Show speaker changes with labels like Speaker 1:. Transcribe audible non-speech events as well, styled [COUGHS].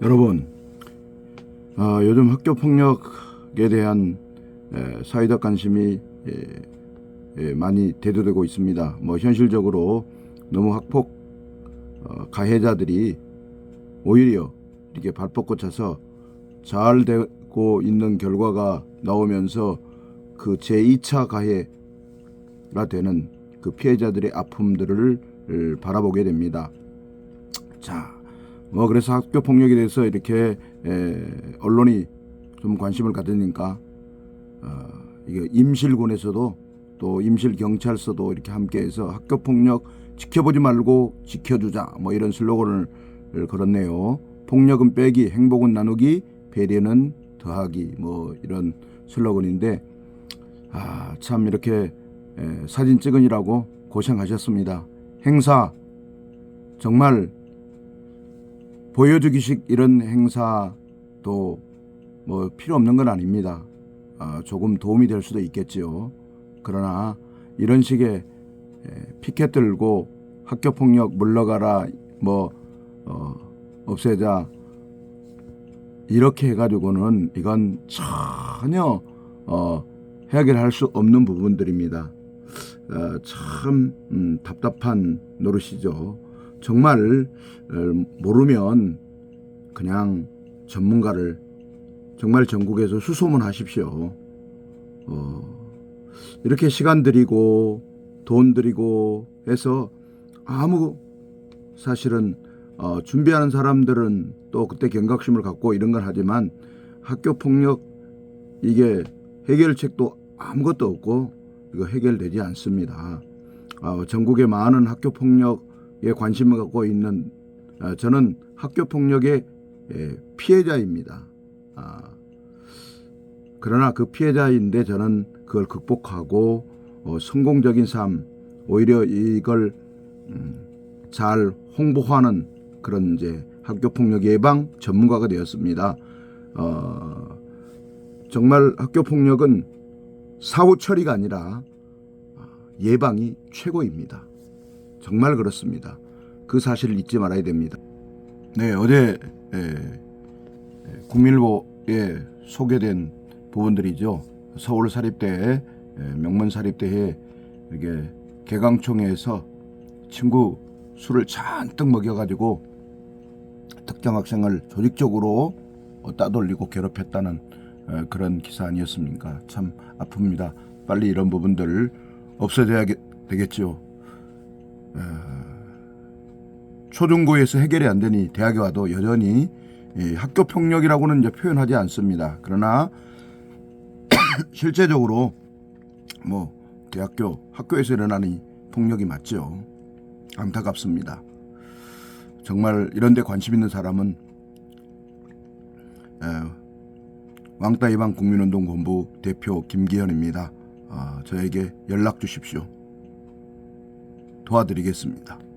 Speaker 1: 여러분, 어, 요즘 학교 폭력에 대한 에, 사회적 관심이 에, 에, 많이 대두되고 있습니다. 뭐 현실적으로 너무 학폭 어, 가해자들이 오히려 이렇게 발 뻗고 차서 잘 되고 있는 결과가 나오면서 그 제2차 가해가 되는 그 피해자들의 아픔들을 을 바라보게 됩니다. 자, 뭐 그래서 학교 폭력에 대해서 이렇게 에, 언론이 좀 관심을 가지니까 어, 이게 임실군에서도 또 임실 경찰서도 이렇게 함께해서 학교 폭력 지켜보지 말고 지켜주자 뭐 이런 슬로건을 걸었네요. 폭력은 빼기, 행복은 나누기, 배려는 더하기 뭐 이런 슬로건인데 아 참 이렇게 에, 사진 찍으니라고 고생하셨습니다. 행사 정말 보여주기식 이런 행사도 뭐 필요 없는 건 아닙니다. 아, 조금 도움이 될 수도 있겠지요. 그러나 이런 식의 에, 피켓 들고 학교 폭력 물러가라 뭐 어, 없애자 이렇게 해가지고는 이건 전혀 어, 해결할 수 없는 부분들입니다. 어, 참 음, 답답한 노릇이죠. 정말 어, 모르면 그냥 전문가를 정말 전국에서 수소문하십시오. 어, 이렇게 시간 들이고 돈 들이고 해서 아무 사실은 어, 준비하는 사람들은 또 그때 경각심을 갖고 이런 걸 하지만 학교 폭력 이게 해결책도 아무것도 없고 이거 해결되지 않습니다. 어, 전국의 많은 학교 폭력에 관심을 갖고 있는 어, 저는 학교 폭력의 예, 피해자입니다. 아, 그러나 그 피해자인데 저는 그걸 극복하고 어, 성공적인 삶 오히려 이걸 음, 잘 홍보하는 그런 이제 학교 폭력 예방 전문가가 되었습니다. 어, 정말 학교 폭력은 사후 처리가 아니라 예방이 최고입니다. 정말 그렇습니다. 그 사실을 잊지 말아야 됩니다. 네, 어제 에, 에, 국민일보에 소개된 부분들이죠. 서울 사립대 에, 명문 사립대에 이렇게 개강총회에서 친구 술을 잔뜩 먹여가지고 특정 학생을 조직적으로 어, 따돌리고 괴롭혔다는 어, 그런 기사 아니었습니까? 참 아픕니다. 빨리 이런 부분들을 없어져야 되겠지요. 초중고에서 해결이 안 되니 대학에 와도 여전히 이 학교 폭력이라고는 이제 표현하지 않습니다. 그러나 [COUGHS] 실제적으로 뭐 대학교 학교에서 일어나는 이 폭력이 맞죠. 안타깝습니다. 정말 이런데 관심 있는 사람은 에, 왕따 예방 국민운동 본부 대표 김기현입니다. 아, 저에게 연락 주십시오. 도와드리겠습니다.